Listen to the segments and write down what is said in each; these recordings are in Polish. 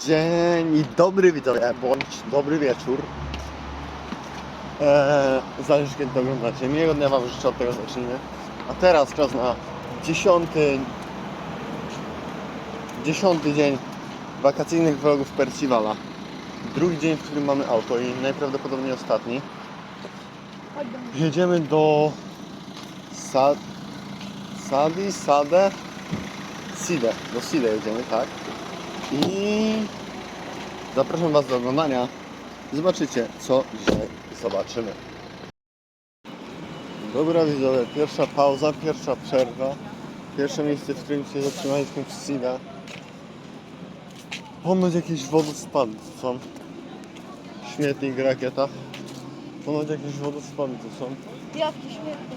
dzień i dobry widzowie, bądź dobry wieczór. Eee, zależy kiedy to oglądacie. Miłego dnia Wam życzę, od tego zacznijmy. A teraz czas na dziesiąty, dziesiąty dzień wakacyjnych vlogów Percivala. Drugi dzień, w którym mamy auto i najprawdopodobniej ostatni. Jedziemy do Sad... Sadi, Sade, Side, do Side jedziemy, tak. I zapraszam Was do oglądania. Zobaczycie, co dzisiaj zobaczymy. Dobra widzowie, pierwsza pauza, pierwsza przerwa. Pierwsze miejsce, w którym się zatrzymaliśmy w Sida. Ponoć jakieś wodospady są. Śmietnik, rakieta. Ponoć jakieś wodospady tu są. Jaki śmietny.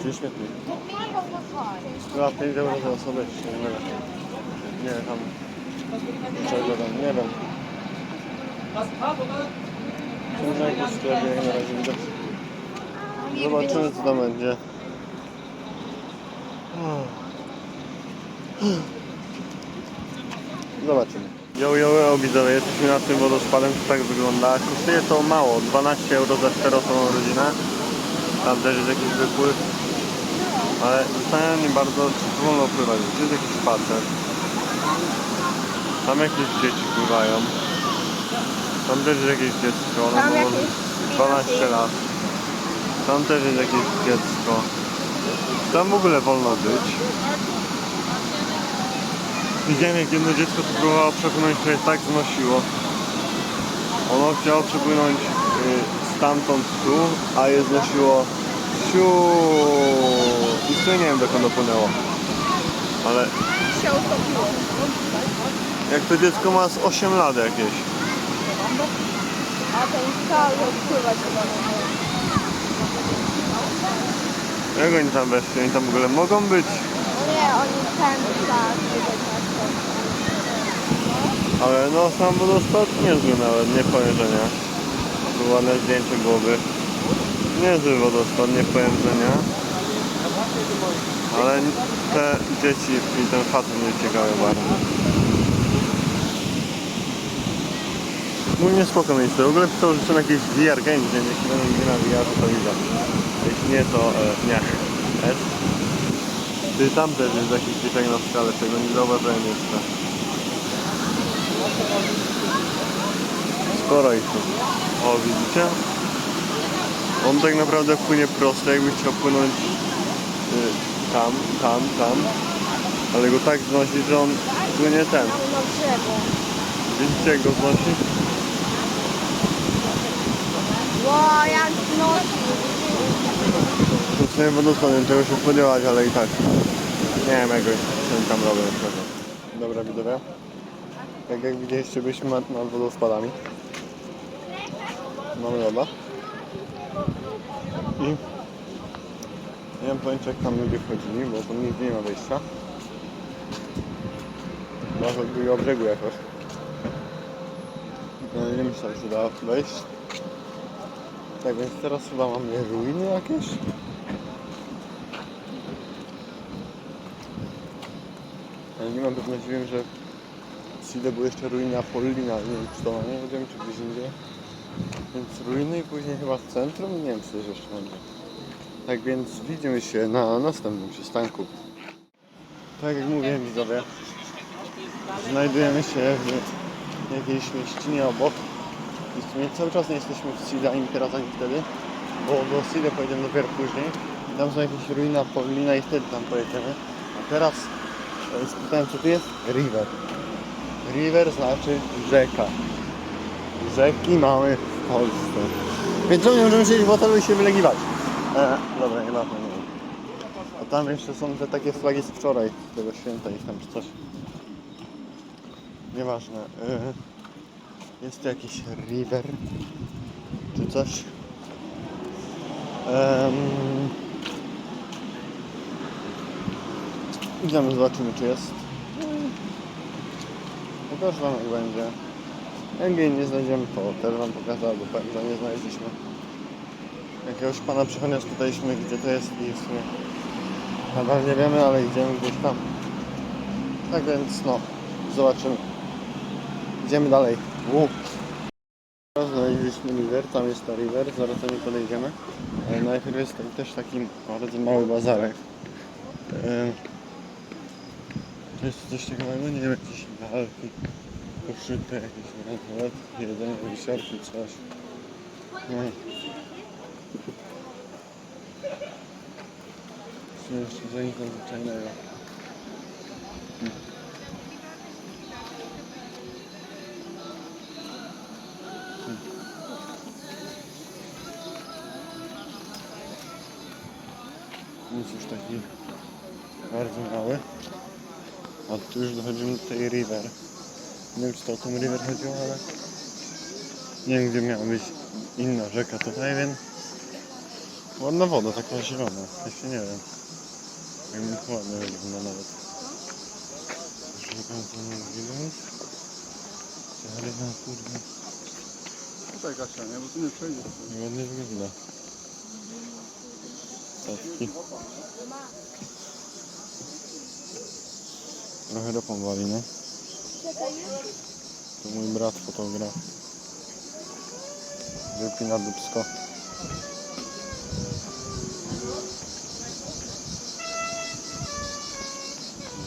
Gdzie śmietnik? To mega fajnie. Chyba 5 euro za osobę, nie wiem. Nie tam. Czego tam, nie wiem. Czy na jakimś sklepie na razie widać. Zobaczymy co tam będzie. Zobaczymy. Yo, yo, yo, widzowie, jesteśmy nad tym wodospadem, to tak wygląda. Kosztuje to mało, 12 euro za 4 rodzinę. Tam też jest jakiś wypływ. Ale zastanawiam mnie bardzo, czy wolno pływać. Tu jest jakiś spacer. Tam jakieś dzieci pływają. Tam też jest jakieś dziecko, ono Tam było jakieś 12 lat. Tam też jest jakieś dziecko. Tam w ogóle wolno być. Widziałem jak jedno dziecko tu próbowało przepłynąć, które tak znosiło. Ono chciało przepłynąć y, stamtąd tu, a je znosiło siu i sumie nie wiem dokąd dopłynęło. Ale się utopiło. Jak to dziecko ma z 8 lat jakieś. A ten cały odpływać chyba nie. Jak oni tam weszli? Oni tam w ogóle mogą być? Nie, oni ten tak. Ale no sam wodospad niezły nawet, nie powiem, że nie. Tu ładne zdjęcie byłoby. Niezły wodospad, nie powiem, że nie. Ale te dzieci i ten facet mnie ciekawe bardzo. Ogólnie spoko miejsce. W ogóle pisał, że są jakieś VR games, więc jeśli będą gry na VR, to widzę. Jeśli nie, to e, nie. S. Ty tam też jest jakiś dzieciak na skale, czego nie zauważyłem jeszcze. Sporo ich tu. O, widzicie? On tak naprawdę płynie prosto, jakby chciał płynąć y, tam, tam, tam. Ale go tak znosi, że on płynie ten. Na. Widzicie jak go znosi? Ło, jak znosi. Sumie wodospadem czego się spodziewać, ale i tak. Nie wiem jak oni tam robią szczerze. Dobra widzowie. Tak jak widzieliście byliśmy nad, nad wodospadami. Mamy loda. I nie wiem pojęcia jak tam ludzie chodzili, bo tam nigdzie nie ma wejścia. Może od drugiego brzegu jakoś. No nie myślę, że się da wejść. Tak więc teraz chyba mamy ruiny jakieś. Ale nie mam pewności, wiem, że w Sile były jeszcze ruiny Apollina, nie wiem czy to nie wiem, czy gdzieś indziej. Więc ruiny i później chyba w centrum, nie wiem czy coś jeszcze będzie. Tak więc widzimy się na następnym przystanku. Tak jak mówiłem widzowie, znajdujemy się w jakiejś mieścinie obok. I w sumie cały czas nie jesteśmy w teraz ani wtedy, bo do Sile pojedziemy dopiero później. Tam są jakieś ruiny Apollina i wtedy tam pojedziemy. A teraz spytałem co tu jest? River. River znaczy rzeka. Rzeki mamy w Polsce. Więc czemu nie możemy siedzieć w hotelu i się wylegiwać? E, dobra, nie ma. A tam jeszcze są te takie flagi z wczoraj, tego święta ich tam czy coś. Nieważne. E, jest tu jakiś river czy coś. Em, Idziemy, zobaczymy czy jest. Pokaż wam jak będzie. Jak nie znajdziemy, to też wam pokażę, albo powiem, że nie znaleźliśmy. Jakiegoś pana przechroniarz pytaliśmy gdzie to jest i w sumie nadal nie wiemy, ale idziemy gdzieś tam. Tak więc no, zobaczymy. Idziemy dalej. Łup. Teraz znaleźliśmy river, tam jest ta river, zaraz do niej podejdziemy. Ale najpierw jest też taki bardzo mały bazarek. To jest coś ciekawego, nie wiem, jakieś lalki, koszyty, jakieś bransoletki, jedzenie, wisiorki, coś. No. Co jeszcze za nic nadzwyczajnego. Tu już dochodzimy do tej river. Nie wiem czy to o tą river chodziło, ale nie wiem gdzie miała być inna rzeka tutaj, więc ładna woda, taka zielona. Jeszcze nie wiem. Jak ładnie wygląda nawet. Szukam co nie widać. Ale na kurde. Tutaj Kasia, nie? Bo tu nie przejdzie. Ładnie wygląda. Statki. Trochę ropą wali, no. To mój brat fotograf. Wypina dubsko.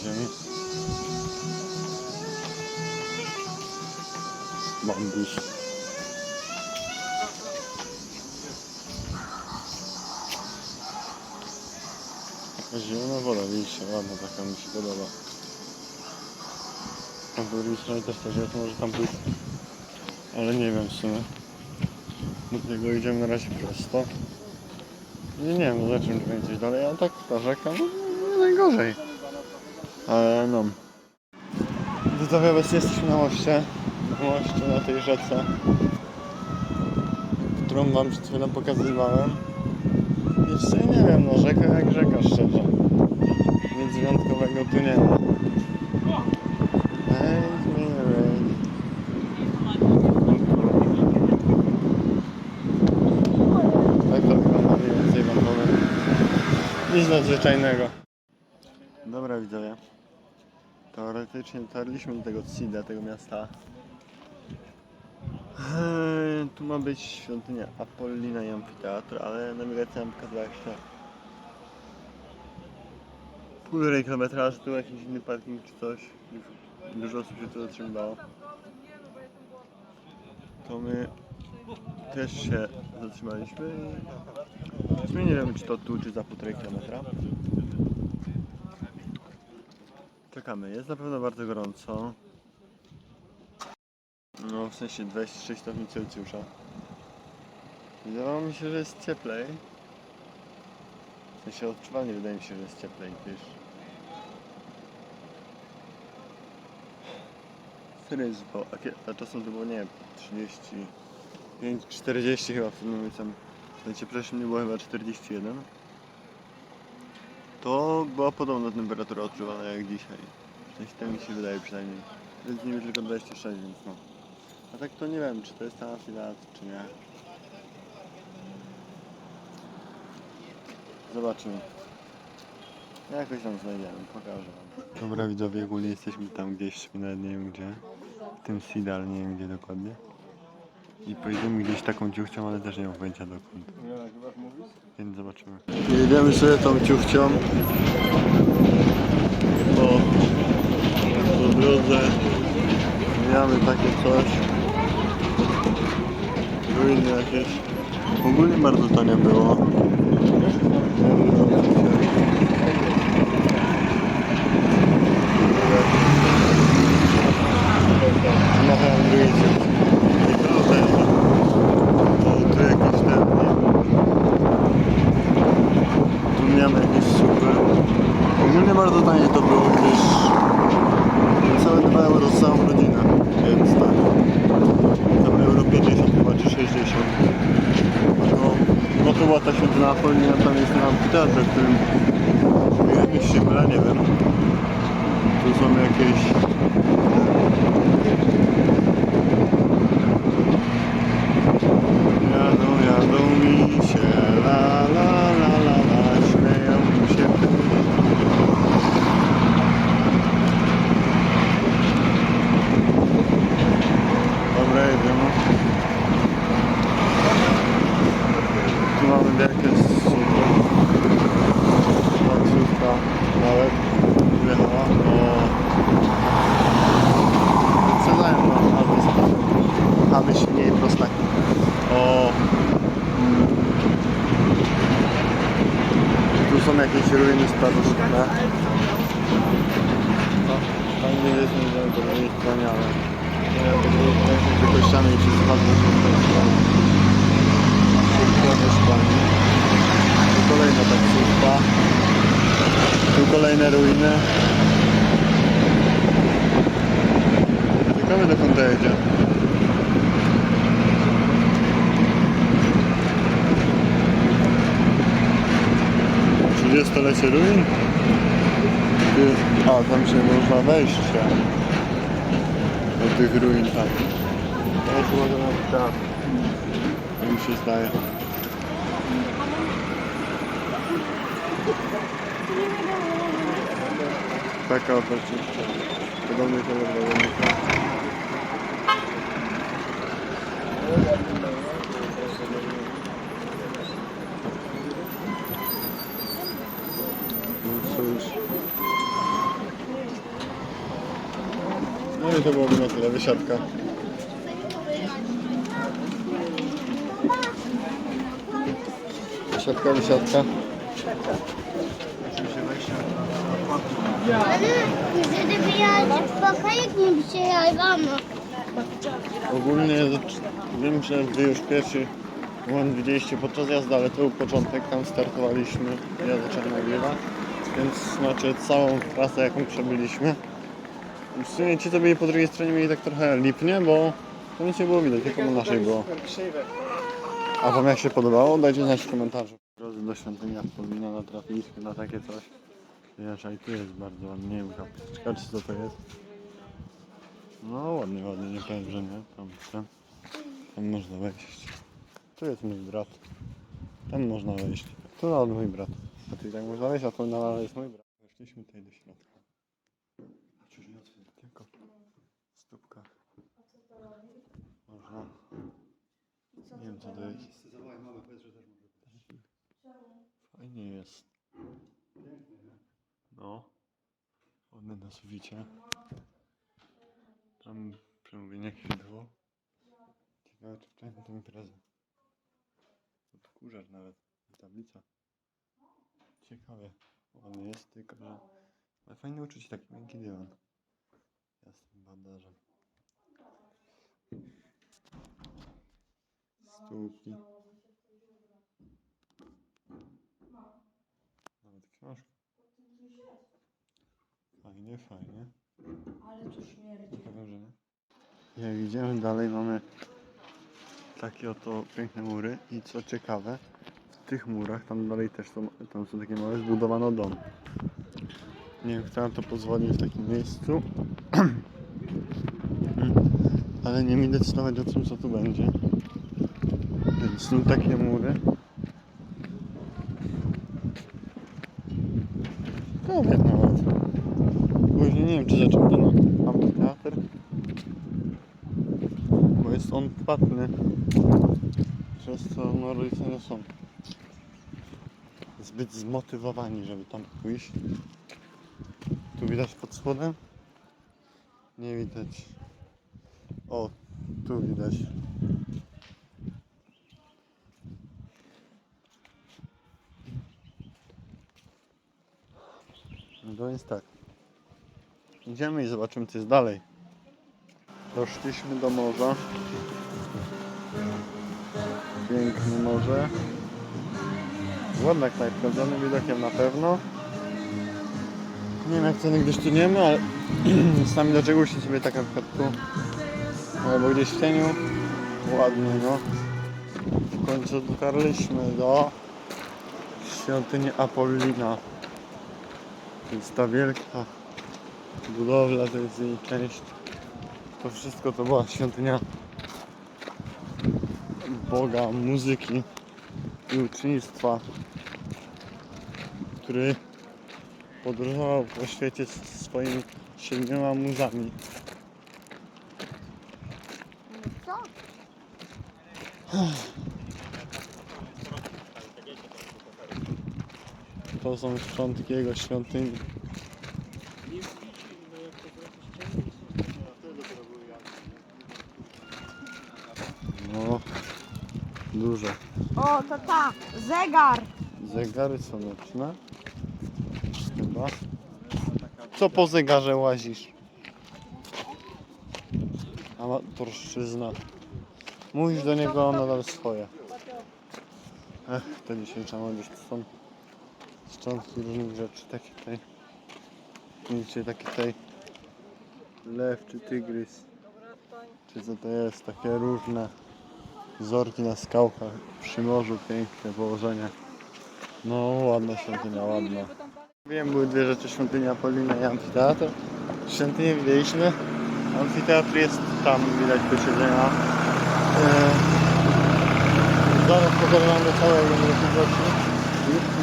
Ziemi. Bambus. Taka zielona woda, widzicie, ładna taka mi się podoba. Tam stronie też rzeka, może tam być, ale nie wiem w sumie. Do tego idziemy na razie prosto. I nie wiem, no zobaczymy czy będzie coś dalej, a tak ta rzeka, no nie najgorzej. Ale no. Widzowie, obecnie jesteśmy na moście. Moście, na tej rzece, którą wam przed chwilą pokazywałem. Jeszcze nie wiem, no rzeka jak rzeka szczerze. Nic wyjątkowego tu nie ma. Make me rain. Tak to wygląda mniej więcej wam powiem. Nic nadzwyczajnego. Dobra widzowie. Teoretycznie dotarliśmy do tego Cida, tego miasta. Eee, Tu ma być świątynia Apollina i amfiteatr, ale nawigacja nam pokazała jeszcze półtorej kilometra, że tu jakiś inny parking czy coś. Dużo osób się tu zatrzymało. To my też się zatrzymaliśmy i nie wiemy czy to tu, czy za półtorej kilometra. Czekamy, jest na pewno bardzo gorąco. No w sensie 26 stopni Celsjusza. Wydawało mi się, że jest cieplej. W sensie odczuwalnie wydaje mi się, że jest cieplej, gdyż Serio a, a czasem to było, nie 30 5,40 chyba w tym momencie. Słuchajcie, wcześniej było chyba 41. To była podobna temperatura odczuwana jak dzisiaj. Coś tak mi się wydaje przynajmniej. Więc niby tylko 26, więc no. A tak to nie wiem, czy to jest ta lat, czy nie. Zobaczymy. Jakoś tam znajdziemy, pokażę wam. Dobra widzowie, ogólnie jesteśmy tam gdzieś, nawet nie wiem gdzie. W tym Sidal, nie wiem gdzie dokładnie. I pojedziemy gdzieś taką ciuchcią, ale też nie mam pojęcia dokąd. Więc zobaczymy. Jedziemy sobie tą ciuchcią. Po, po drodze mijamy takie coś. Ruiny jakieś. Ogólnie bardzo tanie było. Zamawiałem drugi I to też. To tu jakieś ten, nie Tu miałem jakieś super. Ogólnie bardzo tanie to było, gdyż całe 2 euro z całą rodzinę, więc tak. Tam euro 50 chyba, czy 60. No, no to była ta świątynia Apollina, tam w którym jakieś się mylę, nie wiem. Tu są jakieś... Jadą, jadą mi się, la la la la la, śmieją się. nigdy nie znajdziemy po drugiej stronie, ale nie wiem, po drugiej stronie są tylko ściany i wszyscy patrzą się w tą stronę. Trochę szklanie. Tu kolejna taksówka. Tu kolejne ruiny. Ciekawe dokąd to jedzie. Trzydziestolecie ruin? A tam się można wejść. Do tych ruin tam. To jest może na teatr. Tak mi się zdaje. Taka oczywiście. Podobny kolor wojownika. No cóż. No i to byłoby na tyle. Wysiadka. Wysiadka, wysiadka. Ale gdyby ja pokoju nie przyjechałam, Ogólnie wiem, że wy już pierwszy moment widzieliście podczas jazdy, ale to był początek, tam startowaliśmy, ja zacząłem nagrywać, więc macie całą trasę jaką przebyliśmy. I W sumie ci co byli po drugiej stronie mieli tak trochę lipnie, bo to nic nie było widać, tylko po naszej było. A wam jak się podobało? Dajcie znać w komentarzu. Drodzy do świątyni Apollina natrafiliśmy na takie coś. Raczej tu jest bardzo ładnie, nie wiem, czekajcie co to jest. No ładnie, ładnie, nie powiem, że nie. Tam, tam, tam można wejść. Tu jest mój brat. Tam można wejść. Tu nawet mój brat. A tu i tak można wejść, a tu nadal jest mój brat. Weszliśmy tutaj do środka. Nie otwiera, tylko w stópkach. Można. Nie wiem co to jest. Fajnie jest. No. Ładne na suficie. Tam przemówienie jakieś było. Ciekawe czy wczoraj na tę imprezę. Odkurzacz nawet. Tablica. Ciekawe. Ładnie jest, tylko że... Ale fajne uczucie, taki miękki dywan. Ja z tym bandażem. Stółki. Nawet książka. Fajnie, fajnie. Ale tu śmierdzi. Powiem, że nie. Jak idziemy dalej mamy takie oto piękne mury i co ciekawe w tych murach tam dalej też są, tam są takie małe zbudowano dom. Nie wiem kto nam to pozwolił w takim miejscu ale nie mi decydować o tym co tu będzie. Są takie mury. Ciekawe nawet. Później nie wiem czy zaczął ten amfiteatr. Bo jest on płatny. Przez co no, rodzice nie są zbyt zmotywowani, żeby tam pójść. Tu widać pod spodem? Nie widać. O, tu widać. No to jest tak. Idziemy i zobaczymy co jest dalej. Doszliśmy do morza. Piękne morze. Ładna knajpka, z widokiem na pewno. Nie wiem jak ceny gdzieś tu nie ma, ale sami do czegoś sobie taka przykład tu albo gdzieś w cieniu. Ładnie no. W końcu dotarliśmy do świątyni Apollina. Więc ta wielka budowla to jest jej część. To wszystko to była świątynia Boga, muzyki i ucznictwa, który podróżował po świecie z swoimi siedmioma muzami. Co? To są szczątki jego świątyni. No, duże. O, to ta, zegar. Zegary są nocne. Chyba. Co po zegarze łazisz? Amatorszczyzna. Mówisz do niego, a nadal swoje. Ech, to dzisiejsza młodzież to są szczątki różnych rzeczy. Takie tutaj. Widzicie, takie tutaj lew czy tygrys. Czy co to jest? Takie różne wzorki na skałkach przy morzu. Piękne położenie. No, ładna świątynia, ładna. Wiem, były dwie rzeczy, świątynia Polina i amfiteatr. Świątynię widzieliśmy, amfiteatr jest tam, widać posiedzenia. Eee, zaraz wam do całego wielkości.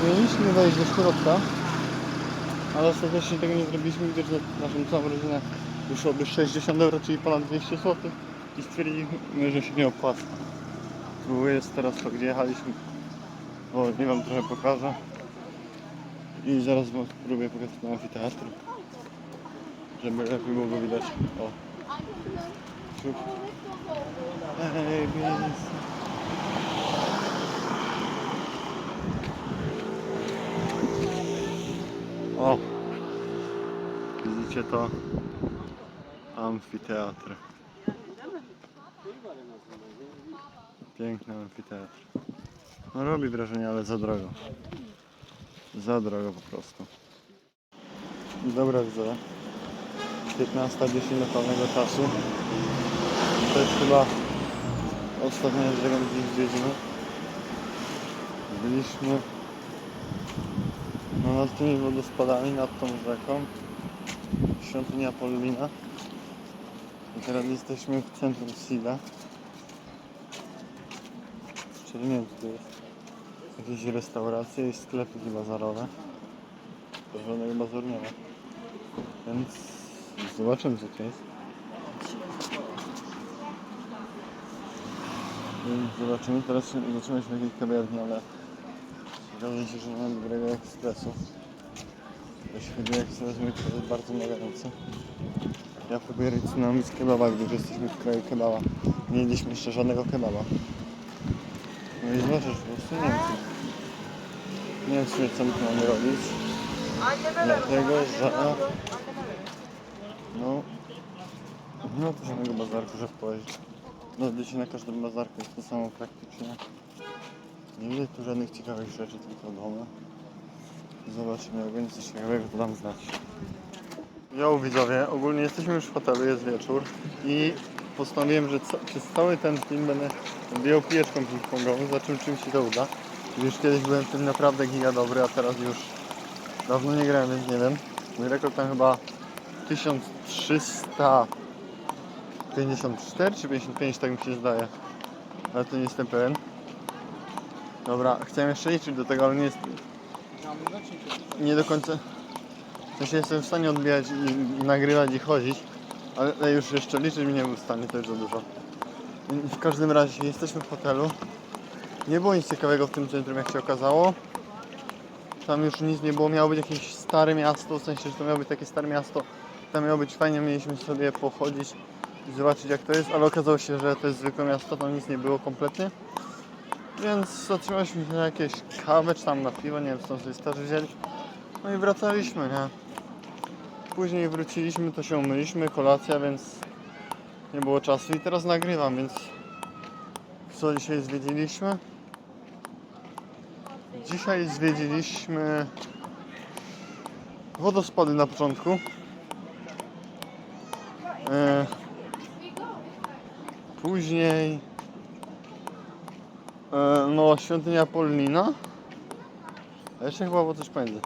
Mieliśmy wejść do środka, ale ostatecznie tego nie zrobiliśmy, gdyż za naszą całą rodzinę wyszłoby 60 euro, czyli ponad 200 zł i stwierdziliśmy, że się nie opłaca. Próbuję jest teraz to, gdzie jechaliśmy. O, nie wam trochę pokażę. I zaraz wam spróbuję pokazać na amfiteatr. Żeby lepiej było widać. O. Ej, więc. O! To? Amfiteatr. Piękny amfiteatr. No robi wrażenie, ale za drogo. Za drogo po prostu. Dobra, widzę. 15.10 lokalnego czasu. To jest chyba ostatnia rzecz, jaką dziś zwiedzimy. Byliśmy no, nad tymi wodospadami, nad tą rzeką. Świątynia Polina. I teraz jesteśmy w centrum Sila. Czyli nie wiem, to jest. Jakieś restauracje i sklepy bazarowe. To Żadnego bazaru nie ma. Więc zobaczymy co to jest. Więc zobaczymy. Teraz się- zaczynaliśmy w jakiejś kawiarni, ale okazuje się, że nie mam dobrego ekspresu. Jeśli chodzi o ekspres, mój to jest bardzo magający. Ja próbuję tsunami z kebaba, gdyż jesteśmy w kraju kebaba. Nie jedliśmy jeszcze żadnego kebaba. No i zobaczysz, po prostu nie wiem co. Nie wiem co my tu mamy robić. Dlatego, że... No... Nie ma tu żadnego bazarku, żeby pojeździć. No wiecie, na każdym bazarku jest to samo praktycznie. Nie widzę tu żadnych ciekawych rzeczy, tylko domy. Zobaczymy, jak będzie coś ciekawego, to dam znać. Jo, widzowie, ogólnie jesteśmy już w hotelu, jest wieczór i postanowiłem, że przez cały ten film będę bijał pijeczką ping-pongową, zobaczymy czy mi się to uda. Już kiedyś byłem w tym naprawdę giga dobry, a teraz już dawno nie grałem, więc nie wiem. Mój rekord tam chyba 1354 czy 55, tak mi się zdaje. Ale to nie jestem pewien. Dobra, chciałem jeszcze liczyć do tego, ale nie jest, nie do końca. W sensie jestem w stanie odbijać i, nagrywać i chodzić, ale już jeszcze liczyć mi nie był w stanie, to już za dużo. W każdym razie jesteśmy w hotelu. Nie było nic ciekawego w tym centrum, jak się okazało. Tam już nic nie było, miało być jakieś stare miasto, w sensie, że to miało być takie stare miasto. Tam miało być fajnie, mieliśmy sobie pochodzić i zobaczyć jak to jest, ale okazało się, że to jest zwykłe miasto, tam nic nie było kompletnie. Więc zatrzymaliśmy się na jakieś kawę, czy tam na piwo, nie wiem, stąd sobie starzy wzięli. No i wracaliśmy, nie? Później wróciliśmy, to się umyliśmy, kolacja, więc nie było czasu i teraz nagrywam, więc co dzisiaj zwiedziliśmy? Dzisiaj zwiedziliśmy wodospady na początku. E, później e, no świątynia Polnina. A jeszcze chyba było coś pomiędzy.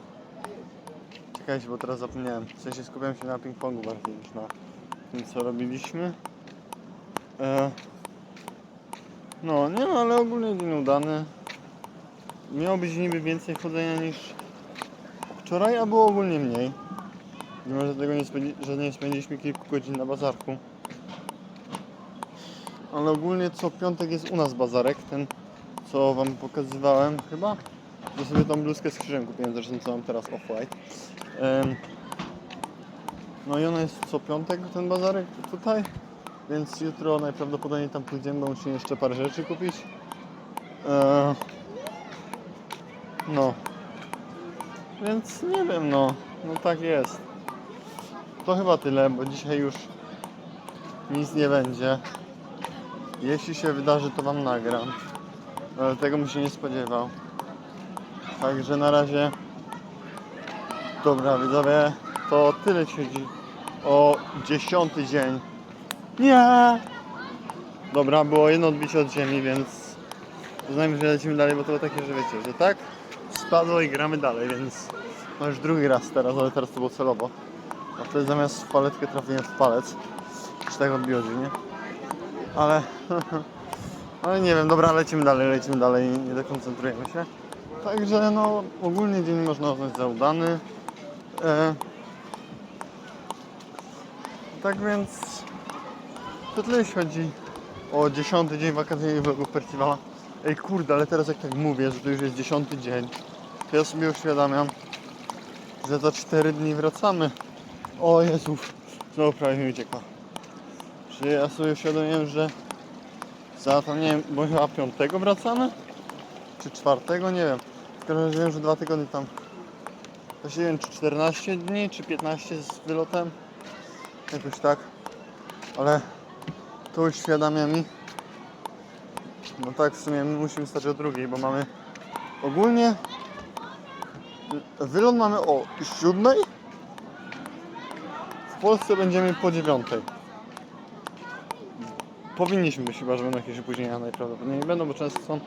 Czekajcie, bo teraz zapomniałem. W sensie skupiałem się na ping-pongu bardziej niż na tym co robiliśmy. E, no, nie no, ale ogólnie dzień udany. Miało być niby więcej chodzenia niż wczoraj, a było ogólnie mniej. Mimo, że tego nie, spędzi, że nie spędziliśmy kilku godzin na bazarku. Ale ogólnie co piątek jest u nas bazarek, ten co wam pokazywałem chyba. Ja sobie tą bluzkę z krzyżem kupiłem, zresztą co mam teraz off-white. No i ona jest co piątek ten bazarek tutaj. Więc jutro najprawdopodobniej tam pójdziemy, bo musimy jeszcze parę rzeczy kupić. E, no. Więc nie wiem, no. No tak jest. To chyba tyle, bo dzisiaj już nic nie będzie. Jeśli się wydarzy, to wam nagram. Ale tego bym się nie spodziewał. Także na razie. Dobra, widzowie, to tyle siedzi o dziesiąty dzień. Nie! Dobra, było jedno odbicie od ziemi, więc uznajmy, że lecimy dalej, bo to było takie, że wiecie, że tak spadło i gramy dalej, więc no już drugi raz teraz, ale teraz to było celowo. A wtedy zamiast w paletkę trafiłem w palec. Czy tak odbiło nie? Ale, ale nie wiem, dobra, lecimy dalej, lecimy dalej, nie dekoncentrujemy się. Także no, ogólnie dzień można uznać za udany. E, tak więc to tyle jeśli chodzi o dziesiąty dzień wakacyjnych vlogów Percivala. Ej kurde, ale teraz jak tak mówię, że to już jest dziesiąty dzień, to ja sobie uświadamiam, że za 4 dni wracamy. O Jezu, znowu prawie mi uciekła. Że ja sobie uświadomiłem, że za to nie wiem, bo chyba piątego wracamy? Czy czwartego? Nie wiem. Razie wiem, że dwa tygodnie tam. Właśnie nie wiem, czy 14 dni, czy 15 z wylotem. Jakoś tak. Ale to uświadamia mi. No tak, w sumie my musimy stać o drugiej, bo mamy ogólnie wylot mamy o siódmej. W Polsce będziemy po dziewiątej. Powinniśmy być chyba, że będą jakieś opóźnienia najprawdopodobniej nie będą, bo często są.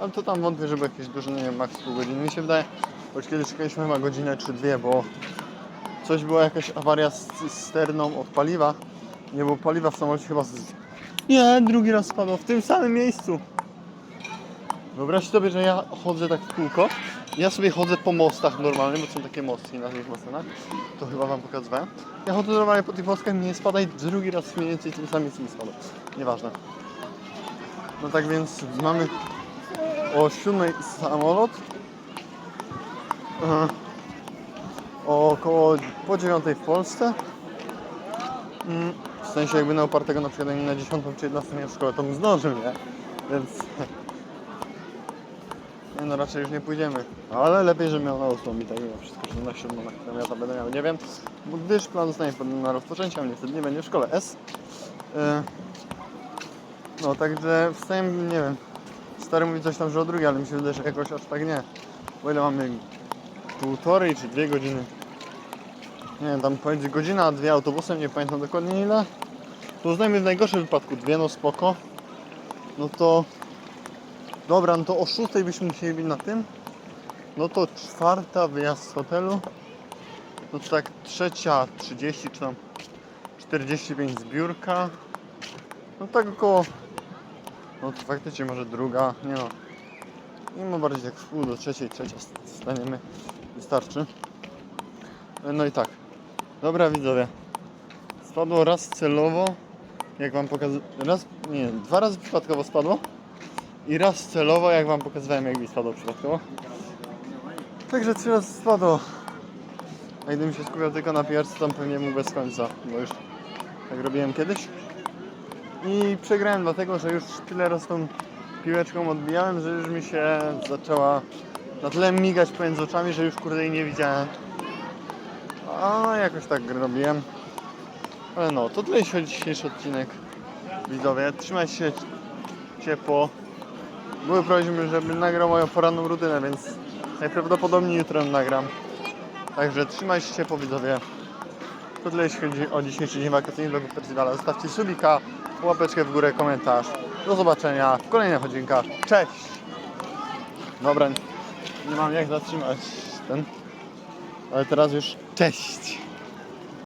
Ale to tam wątpię, żeby jakieś duże, nie wiem, maks pół godziny mi się wydaje. Choć kiedyś czekaliśmy chyba godzinę czy dwie, bo coś była jakaś awaria z cysterną od paliwa. Nie było paliwa w samolocie chyba z... Nie, drugi raz spadło w tym samym miejscu. Wyobraźcie sobie, że ja chodzę tak w kółko. Ja sobie chodzę po mostach normalnie, bo są takie mostki na tych mostach. To chyba wam pokazywałem. Ja chodzę normalnie po tych mostkach, nie spada i drugi raz mniej więcej tym samym miejscu mi spadło. Nieważne. No tak więc mamy o 7 samolot. O około po 9 w Polsce. Mm, W sensie jakby na opartego na przykład na 10 czy 11 miał szkołę, to bym zdążył, nie? Więc nie no, raczej już nie pójdziemy. Ale lepiej, że miał na 8 i tak mimo wszystko, że na 7 na którym ja tam będę miał, nie wiem. Bo gdyż plan zostanie podany na rozpoczęcie, a niestety nie będzie w szkole S. E, No także wstaję, nie wiem. Stary mówi coś tam, że o drugiej, ale mi się wydaje, że jakoś aż tak nie. Bo ile mamy? Półtorej czy dwie godziny? Nie wiem, tam pomiędzy godzina dwie autobusem, nie pamiętam dokładnie ile. To uznajmy w najgorszym wypadku dwie, no spoko. No to Dobra, no to o 6 byśmy musieli być na tym. No to czwarta wyjazd z hotelu. No to tak trzecia 30 czy tam 45 zbiórka. No tak około. No to faktycznie może druga, nie no. Mimo bardziej jak w pół do trzeciej, trzecia staniemy. Wystarczy. No i tak. Dobra widzowie. Spadło raz celowo. Jak wam pokazałem. Raz. Nie, dwa razy przypadkowo spadło. I raz celowo, jak wam pokazywałem, jak mi spadło przypadkowo. Także trzy razy spadło. A gdybym się skupiał tylko na piłce, to pewnie mógł bez końca, bo już tak robiłem kiedyś. I przegrałem dlatego, że już tyle raz tą piłeczką odbijałem, że już mi się zaczęła na tyle migać pomiędzy oczami, że już kurde jej nie widziałem. A jakoś tak robiłem. Ale no, to tyle jeśli chodzi o dzisiejszy odcinek. Widzowie, trzymajcie się ciepło. Były prośby, żeby nagrał moją poranną rutynę, więc najprawdopodobniej jutro nagram. Także trzymajcie się ciepło widzowie. To tyle jeśli chodzi o dzisiejszy dzień wakacyjny vlogu festiwala. Zostawcie subika, łapeczkę w górę, komentarz. Do zobaczenia w kolejnych odcinkach. Cześć! Dobra, nie mam jak zatrzymać ten. Ale teraz już cześć!